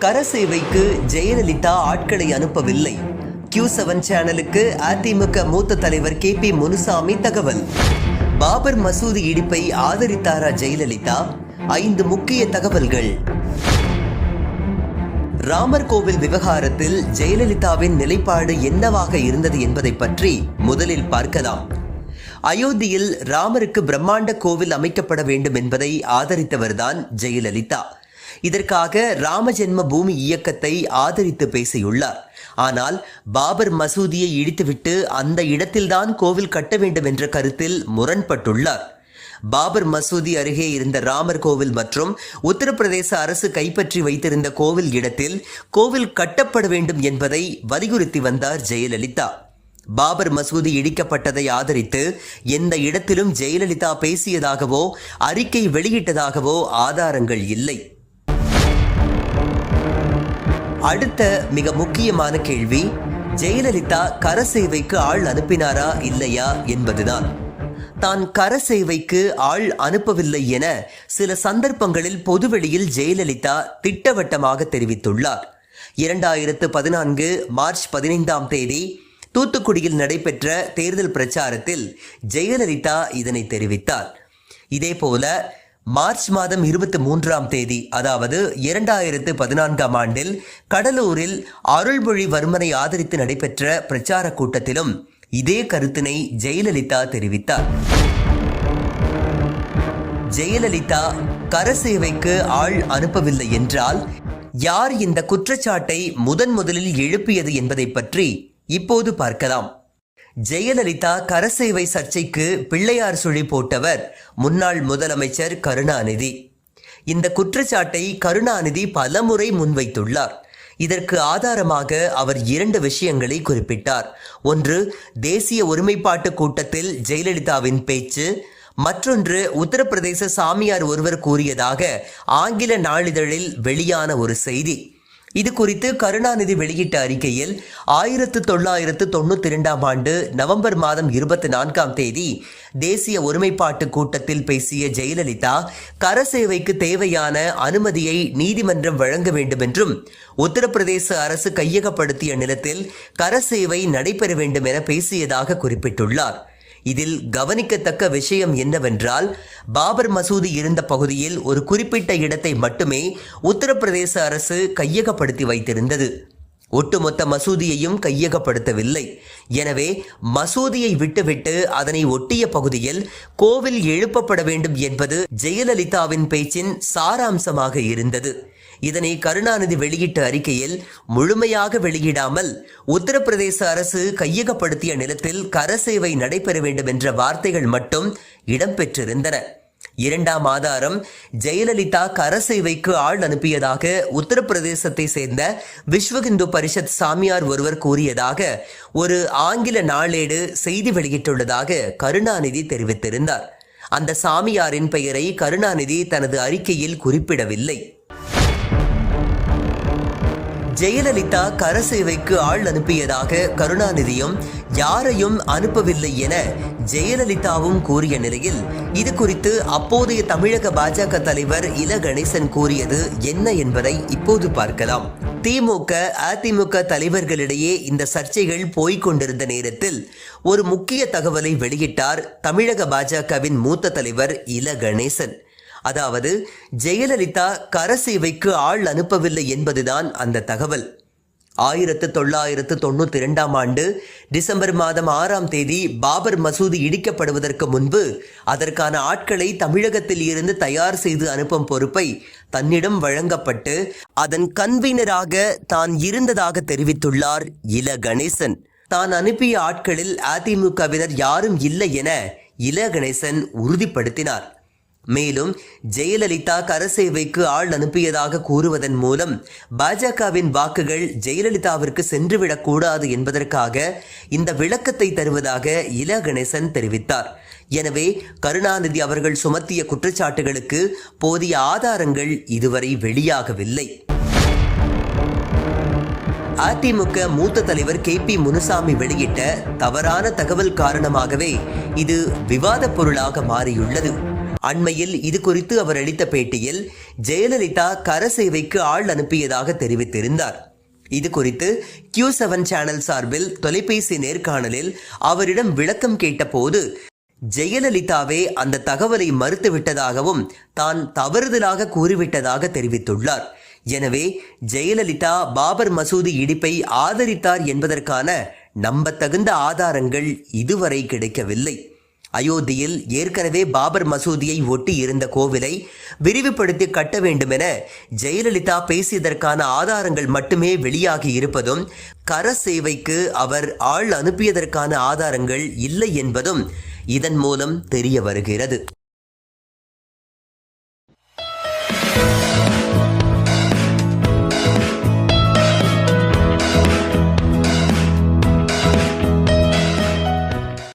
கரசேவைக்கு ஜெயலலிதா ஆட்களை அனுப்பவில்லை. Q seven சேனலுக்கு அதிமுக மூத்த தலைவர் கே பி முனுசாமி தகவல். பாபர் மசூதி இடிப்பை ஆதரித்தாரா ஜெயலலிதா? ஐந்து முக்கிய தகவல்கள். ராமர் கோவில் விவகாரத்தில் ஜெயலலிதாவின் நிலைப்பாடு என்னவாக இருந்தது என்பதை பற்றி முதலில் பார்க்கலாம். அயோத்தியில் ராமருக்கு பிரம்மாண்ட கோவில் அமைக்கப்பட வேண்டும் என்பதை ஆதரித்தவர்தான் ஜெயலலிதா. இதற்காக ராமஜென்ம பூமி இயக்கத்தை ஆதரித்து பேசியுள்ளார். ஆனால் பாபர் மசூதியை இடித்துவிட்டு அந்த இடத்தில்தான் கோவில் கட்ட வேண்டும் என்ற கருத்தில் முரண்பட்டுள்ளார். பாபர் மசூதி அருகே இருந்த ராமர் கோவில் மற்றும் உத்தரப்பிரதேச அரசு கைப்பற்றி வைத்திருந்த கோவில் இடத்தில் கோவில் கட்டப்பட வேண்டும் என்பதை வலியுறுத்தி வந்தார் ஜெயலலிதா. பாபர் மசூதி இடிக்கப்பட்டதை ஆதரித்து எந்த இடத்திலும் ஜெயலலிதா பேசியதாகவோ அறிக்கை வெளியிட்டதாகவோ ஆதாரங்கள் இல்லை. அடுத்த மிக முக்கியமான கேள்வி ஜெயலலிதா கரசேவைக்கு ஆள் அனுப்பினாரா இல்லையா என்பதுதான். தான் கரசேவைக்கு ஆள் அனுப்பவில்லை என சில சந்தர்ப்பங்களில் பொதுவெளியில் ஜெயலலிதா திட்டவட்டமாக தெரிவித்துள்ளார். இரண்டாயிரத்து பதினான்கு மார்ச் பதினைந்தாம் தேதி தூத்துக்குடியில் நடைபெற்ற தேர்தல் பிரச்சாரத்தில் ஜெயலலிதா இதனை தெரிவித்தார். இதேபோல மார்ச் மாதம் இருபத்தி மூன்றாம் தேதி அதாவது இரண்டாயிரத்து பதினான்காம் ஆண்டில் கடலூரில் அருள்மொழிவர்மனை ஆதரித்து நடைபெற்ற பிரச்சார கூட்டத்திலும் இதே கருத்தினை ஜெயலலிதா தெரிவித்தார். ஜெயலலிதா கரசேவைக்கு ஆள் அனுப்பவில்லை என்றால் யார் இந்த குற்றச்சாட்டை முதன் முதலில் எழுப்பியது என்பதை பற்றி இப்போது பார்க்கலாம். ஜெயலலிதா கரசேவை சர்ச்சைக்கு பிள்ளையார் சுழி போட்டவர் முன்னாள் முதலமைச்சர் கருணாநிதி. இந்த குற்றச்சாட்டை கருணாநிதி பலமுறை முன்வைத்துள்ளார். இதற்கு ஆதாரமாக அவர் இரண்டு விஷயங்களை குறிப்பிட்டார். ஒன்று தேசிய ஒருமைப்பாட்டு கூட்டத்தில் ஜெயலலிதாவின் பேச்சு. மற்றொன்று உத்தரப்பிரதேச சாமியார் ஒருவர் கூறியதாக ஆங்கில நாளிதழில் வெளியான ஒரு செய்தி. இது குறித்து கருணாநிதி வெளியிட்ட அறிக்கையில் ஆயிரத்து தொள்ளாயிரத்து தொண்ணூற்றி இரண்டாம் ஆண்டு நவம்பர் மாதம் இருபத்தி நான்காம் தேதி தேசிய ஒருமைப்பாட்டு கூட்டத்தில் பேசிய ஜெயலலிதா கரசேவைக்கு தேவையான அனுமதியை நீதிமன்றம் வழங்க வேண்டும் என்றும் உத்தரப்பிரதேச அரசு கையகப்படுத்திய நிலத்தில் கரசேவை நடைபெற வேண்டும் என பேசியதாக குறிப்பிட்டுள்ளார். இதில் கவனிக்கத்தக்க விஷயம் என்னவென்றால் பாபர் மசூதி இருந்த பகுதியில் ஒரு குறிப்பிட்ட இடத்தை மட்டுமே உத்தரப்பிரதேச அரசு கையகப்படுத்தி வைத்திருந்தது. ஒட்டுமொத்த மசூதியையும் கையகப்படுத்தவில்லை. எனவே மசூதியை விட்டுவிட்டு அதனை ஒட்டிய பகுதியில் கோவில் எழுப்பப்பட வேண்டும் என்பது ஜெயலலிதாவின் பேச்சின் சாராம்சமாக இருந்தது. இதனை கருணாநிதி வெளியிட்ட அறிக்கையில் முழுமையாக வெளியிடாமல் உத்தரப்பிரதேச அரசு கையகப்படுத்திய நிலத்தில் கரசேவை நடைபெற வேண்டும் என்ற வார்த்தைகள் மட்டும் இடம்பெற்றிருந்தன. இரண்டாம் ஆதாரம் ஜெயலலிதா கரசேவைக்கு ஆள் அனுப்பியதாக உத்தரப்பிரதேசத்தை சேர்ந்த விஸ்வ இந்து பரிஷத் சாமியார் ஒருவர் கூறியதாக ஒரு ஆங்கில நாளேடு செய்தி வெளியிட்டுள்ளதாக கருணாநிதி தெரிவித்திருந்தார். அந்த சாமியாரின் பெயரை கருணாநிதி தனது அறிக்கையில் குறிப்பிடவில்லை. ஜெயலலிதா கரசேவைக்கு ஆள் அனுப்பியதாக கருணாநிதியும் யாரையும் அனுப்பவில்லை என ஜெயலலிதாவும் கூறிய நிலையில் இது குறித்து அப்போதைய தமிழக பாஜக தலைவர் இல கணேசன் கூறியது என்ன என்பதை இப்போது பார்க்கலாம். திமுக அதிமுக தலைவர்களிடையே இந்த சர்ச்சைகள் போய்கொண்டிருந்த நேரத்தில் ஒரு முக்கிய தகவலை வெளியிட்டார் தமிழக பாஜகவின் மூத்த தலைவர் இல கணேசன். அதாவது ஜெயலலிதா கரசேவைக்கு ஆள் அனுப்பவில்லை என்பதுதான் அந்த தகவல். ஆயிரத்து தொள்ளாயிரத்து தொண்ணூற்றி இரண்டாம் ஆண்டு டிசம்பர் மாதம் ஆறாம் தேதி பாபர் மசூதி இடிக்கப்படுவதற்கு முன்பு அதற்கான ஆட்களை தமிழகத்தில் இருந்து தயார் செய்து அனுப்பும் பொறுப்பை தன்னிடம் வழங்கப்பட்டு அதன் கன்வீனராக தான் இருந்ததாக தெரிவித்துள்ளார் இல கணேசன் தான் அனுப்பிய ஆட்களில் அதிமுகவினர் யாரும் இல்லை என இல கணேசன் உறுதிப்படுத்தினார். மேலும் ஜெயலலிதா கரசேவைக்கு ஆள் அனுப்பியதாக கூறுவதன் மூலம் பாஜகவின் வாக்குகள் ஜெயலலிதாவிற்கு சென்றுவிடக்கூடாது என்பதற்காக இந்த விளக்கத்தை தருவதாக இல கணேசன் தெரிவித்தார். எனவே கருணாநிதி அவர்கள் சுமத்திய குற்றச்சாட்டுகளுக்கு போதிய ஆதாரங்கள் இதுவரை வெளியாகவில்லை. அதிமுக மூத்த தலைவர் கே பி முனுசாமி வெளியிட்ட தவறான தகவல் காரணமாகவே இது விவாத பொருளாக மாறியுள்ளது. அண்மையில் இது குறித்து அவர் அளித்த பேட்டியில் ஜெயலலிதா கரசேவைக்கு ஆள் அனுப்பியதாக தெரிவித்திருந்தார். இது குறித்து கியூ செவன் சேனல் சார்பில் தொலைபேசி நேர்காணலில் அவரிடம் விளக்கம் கேட்டபோது ஜெயலலிதாவே அந்த தகவலை மறுத்துவிட்டதாகவும் தான் தவறுதலாக கூறிவிட்டதாக தெரிவித்துள்ளார். எனவே ஜெயலலிதா பாபர் மசூதி இடிப்பை ஆதரித்தார் என்பதற்கான நம்பத்தகுந்த ஆதாரங்கள் இதுவரை கிடைக்கவில்லை. அயோத்தியில் ஏற்கனவே பாபர் மசூதியை ஒட்டி இருந்த கோவிலை விரிவுபடுத்தி கட்ட வேண்டுமென ஜெயலலிதா பேசியதற்கான ஆதாரங்கள் மட்டுமே வெளியாகி இருப்பதும் கர சேவைக்கு அவர் ஆள் அனுப்பியதற்கான ஆதாரங்கள் இல்லை என்பதும் இதன் மூலம் தெரிய வருகிறது.